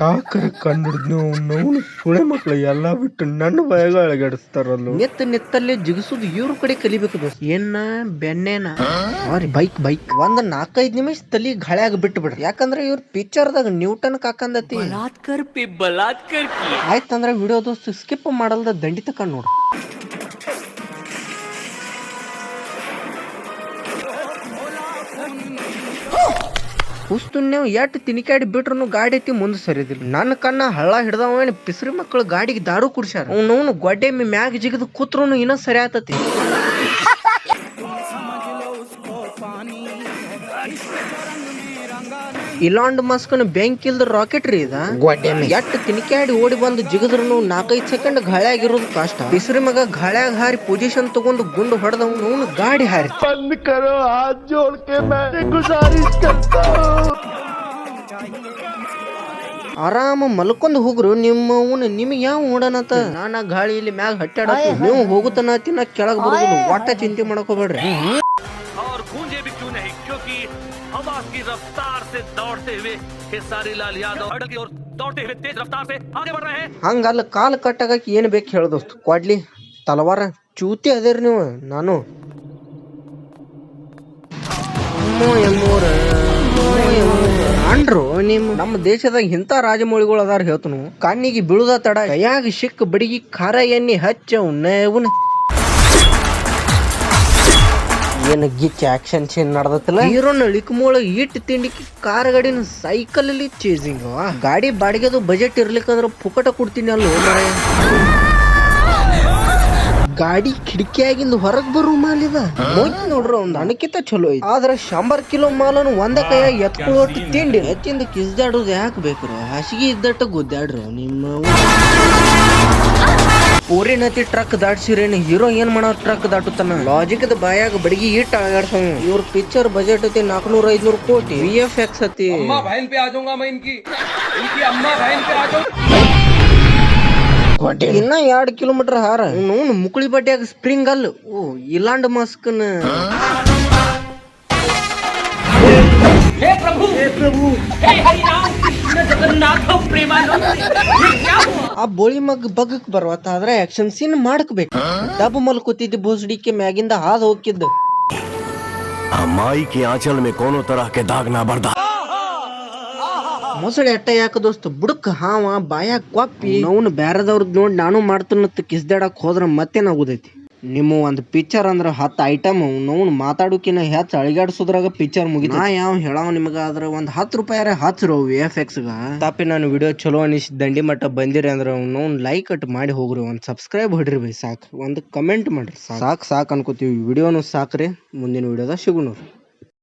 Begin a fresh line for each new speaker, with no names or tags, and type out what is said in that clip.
ಕಾಕರ ಕಂಡು ನೋವು ಸುಳೆ ಮಕ್ಕಳು ಎಲ್ಲ ಬಿಟ್ಟು ನನ್ನ ಬಯಗ ಗಡಿಸ್ತಾರಲ್ಲ
ನೆತ್ತ ನೆತ್ತಲ್ಲೇ ಜಿಗಿಸೋದು ಇವ್ರ ಕಡೆ ಕಲಿಬೇಕು ದೋಸ್ತ. ಏನ ಬೆಣ್ಣೆನ? Bike bike. ಒಂದ್ ನಾಲ್ಕೈದು ನಿಮಿಷ ತಲಿ ಗಾಳ್ಯಾಗ ಬಿಟ್ಟು ಬಿಡ್ರಿ ಯಾಕಂದ್ರೆ ಇವ್ರ ಪಿಕ್ಚರ್ದಾಗ ನ್ಯೂಟನ್ ಕಾಕಂದತಿ.
ಬಲಾತ್ಕರ್ ಪಿ ಬಲಾತ್ಕರ್
ಆಯ್ತಂದ್ರೆ ವಿಡಿಯೋ ದೋಸ್ತ ಸ್ಕಿಪ್ ಮಾಡಲ್ದ ದಂಡಿತ ತಕೊಂಡ್ ನೋಡು. ಹುಸ್ತುನ್ಯಾವ್ ಎಟ್ ತಿನಿಕಾಡಿ ಬಿಟ್ರು ಗಾಡಿ ಐತಿ ಮುಂದೆ ಸರಿದಿಲ್ಲ. ನನ್ನ ಕಣ್ಣ ಹಳ್ಳ ಹಿಡ್ದವ ಪಿಸರಿ ಮಕ್ಕಳು ಗಾಡಿಗೆ ದಾರು ಕುಡ್ಸ್ಯಾರ. ಅವ್ನವ್ನು ಗೊಡ್ಡೆ ಮ್ಯಾಗ ಜಿಗಿದು ಕೂತ್ರು ಇನ್ನೂ ಸರಿ ಆತತಿ. ಇಲಾಂಡ್ ಮಸ್ಕನ ಬೆಂಕಿ ಇಲ್ದ ರಾಕೆಟ್ ರೀ ಇದ. ಎಟ್ ತಿನ್ಕ್ಯಾಡಿ ಓಡಿ ಬಂದು ಜಿಗದ್ರೂ ನಾಲ್ಕೈದು ಸೆಕೆಂಡ್ ಗಾಳಿ ಆಗಿರೋದು ಕಷ್ಟ. ಬಿಸಿರಿ ಮಗ ಗಾಳ್ಯಾಗ ಹಾರಿ ಪೊಸಿಷನ್ ತಗೊಂಡು ಗುಂಡು ಹೊಡೆದವನು ಗಾಡಿ ಹಾರಿ. ಆರಾಮ ಮಲ್ಕೊಂಡು ಹೋಗ್ರು ನಿಮ್ಮ ನಿಮಗೆ ಯಾವ ಓಡನತ ನಾನ ಗಾಳಿ ಇಲ್ಲಿ ಮ್ಯಾಗ ಹಟ್ಟಾಡ ನೀವು ಹೋಗುತ್ತನ ತಿನ್ನ ಕೆಳಗೆ ಬರೋದು ಒಟ್ಟ ಚಿಂತೆ ಮಾಡ್ಕೋಬೇಡ್ರಿ. ಹೋಗ್ಬೇಡ್ರಿ
और गूंजे भी क्यों नहीं क्योंकि हवा की रफ्तार से दौड़ते हुए खेसारी लाल यादव हड़ल की ओर दौड़ते हुए तेज रफ्तार से आगे बढ़ रहे हैं
ಹಂಗಲ್ಲ ಕಾಲ್ ಕಟ್ಟಾಗಕ್ಕೆ ಏನ್ ಬೇಕು ಹೇಳ ದೋಸ್ತ್ ಕೊಡ್ಲಿ ತಲವಾರ ಚೂತಿ ಅದೇರಿ ನೀವು ನಾನು ಅಮ್ಮೋ ಎಮ್ಮೋರ, ಅಮ್ಮೋ ಎಮ್ಮೋರ. ಅಂಡ್ರು ನಿಮ್ ನಮ್ಮ ದೇಶದಾಗ ಇಂಥ ರಾಜಮೌಳಿಗಳು ಅದಾರ ಹೇಳ್ತನು ಕಣ್ಣಿಗೆ ಬೀಳುದ ತಡ ಕೈಯಾಗ ಸಿಕ್ಕ ಬಡಿಗಿ ಖಾರ ಎಣ್ಣೆ ಹಚ್ಚ ಉಣ್ಣವನ ಏನ ಗಿಚ್ ಆಕ್ಷನ್ ಸೀನ್ ನಡ್ದತ್ತಲ್ಲ? ಹೀರೋನ ಇಳಿಕಮೂಳ ಇಟ್ಟು ತಿಂಡಿಕ್ಕೆ ಕಾರ್ ಗಾಡಿನ ಸೈಕಲ್ ಅಲ್ಲಿ ಚೇಸಿಂಗ್ ಗಾಡಿ ಬಾಡಿಗೆದು ಬಜೆಟ್ ಇರ್ಲಿಕ್ಕಂದ್ರ ಪುಕಟ ಕೊಡ್ತೀನಿ ಅಲ್ಲ ಗಾಡಿ ಕಿಟಕಿಯಾಗಿಂದ ಹೊರಗ್ ಬರು ಮಾಲ್ ಇದ ಒಂದ್ ಅಣಕಿತ ಚಲೋ ಐತಿ. ಆದ್ರೆ ಶಂಬರ್ ಕಿಲೋ ಮಾಲನ್ನು ಒಂದ ಕೈ ಎತ್ಕೊಳ್ಳೋಟ್ಟು ತಿಂಡಿ ಎತ್ತಿಂದ ಕಿಸ್ದಾಡೋದು ಯಾಕೆ ಬೇಕ್ರಿ? ಹಾಸಿಗೆ ಇದ್ದಟ್ಟ ಗುದ್ದಾಡ್ರಿ ನಿಮ್ಮ ಊರಿನತಿ ಟ್ರಕ್ ದಾಟ್ಸಿರೇನು? ಹೀರೋ ಏನ್ ಮಾಡೋ ಟ್ರಕ್ ದಾಟುತ್ತಾನ? ಲಾಜಿಕ್ ಬಾಯಾಗ ಬಡಗಿ ಇಟ್ಟ ಆಗಾಡ್ಸೋ ಇವ್ರ ಪಿಕ್ಚರ್ ಬಜೆಟ್ ಐತಿ ನಾಲ್ಕನೂರ ಐದ್ನೂರು ಕೋಟಿ. ವಿ ಎಫ್ ಎಕ್ಸ್ ಐತಿ ಇನ್ನ ಎರಡ್ ಕಿಲೋಮೀಟರ್ ಹಾರ. ನೂನ್ ಮುಕುಳಿ ಬಟ್ಟೆಯಾಗ ಸ್ಪ್ರಿಂಗ್ ಅಲ್ಲ ಓ ಇಲಾಂಡ್ ಮಾಸ್ಕ್ ಪ್ರಭು. ಪ್ರಭು. ಆ ಬೋಳಿ ಮಗ್ ಬಗ್ಗಕ್ ಬರ್ವತ್ತಾದ್ರೆ ಆಕ್ಷನ್ ಸೀನ್ ಮಾಡ್ಕಬೇಕು. ಡಬ್ ಮಲ್ ಕೂತಿದ್ದ ಮ್ಯಾಗಿಂದ ಹಾದ್ ಹೋಗಿದ್ದು
ಅಮ್ಮಾಯಿ ಆಚಲ್ ಮೇ ಕೋನೋ ತರಹ ಕೆ ದಾಗ್ ನಾ ಬರ್ದ?
ಮೊಸಳೆ ಅಟ್ಟ ಯಾಕ ದೋಸ್ತ? ಬುಡಕ್ ಹಾವ ಬಾಯ ಕೊಪ್ಪಿ ಅವನು ಬ್ಯಾರದವ್ರದ್ ನೋಡಿ ನಾನು ಮಾಡ್ತನ್ನತ್ ಕಿಸ್ದಾಡಕ್ ಹೋದ್ರ ಮತ್ತೇನಾಗುದೈತಿ ನಿಮ್ಮ ಒಂದು ಪಿಕ್ಚರ್ ಅಂದ್ರೆ ಹತ್ತು ಐಟಮ್ ನೋವು ಮಾತಾಡೋಕಿನ ಹೆಚ್ಚು ಅಳಿಗಾಡ್ಸೋದ್ರಾಗ ಪಿಕ್ಚರ್ ಮುಗಿತು ನಾ ಯಾವ ಹೇಳಾವ ನಿಮಗೆ ಆದ್ರೆ ಒಂದು ಹತ್ತು ರೂಪಾಯಿ ಹಚ್ರು ವಿ ಎಫ್ ಎಕ್ಸ್ ಗ. ತಪ್ಪಿ ನಾನು ವಿಡಿಯೋ ಚಲೋ ಅನಿಸಿ ದಂಡಿ ಮಟ್ಟ ಬಂದಿರಿ ಅಂದ್ರೆ ನೋವು ಲೈಕ್ ಅಟ್ ಮಾಡಿ ಹೋಗ್ರಿ ಒಂದು ಸಬ್ಸ್ಕ್ರೈಬ್ ಹೊಡ್ರಿ ಬೈ ಸಾಕು. ಒಂದು ಕಮೆಂಟ್ ಮಾಡ್ರಿ ಸಾಕು. ಸಾಕು ಅನ್ಕೋತೀವಿ ವಿಡಿಯೋನು ಸಾಕ್ರಿ ಮುಂದಿನ ವಿಡಿಯೋದಾಗ ಸಿಗುಣ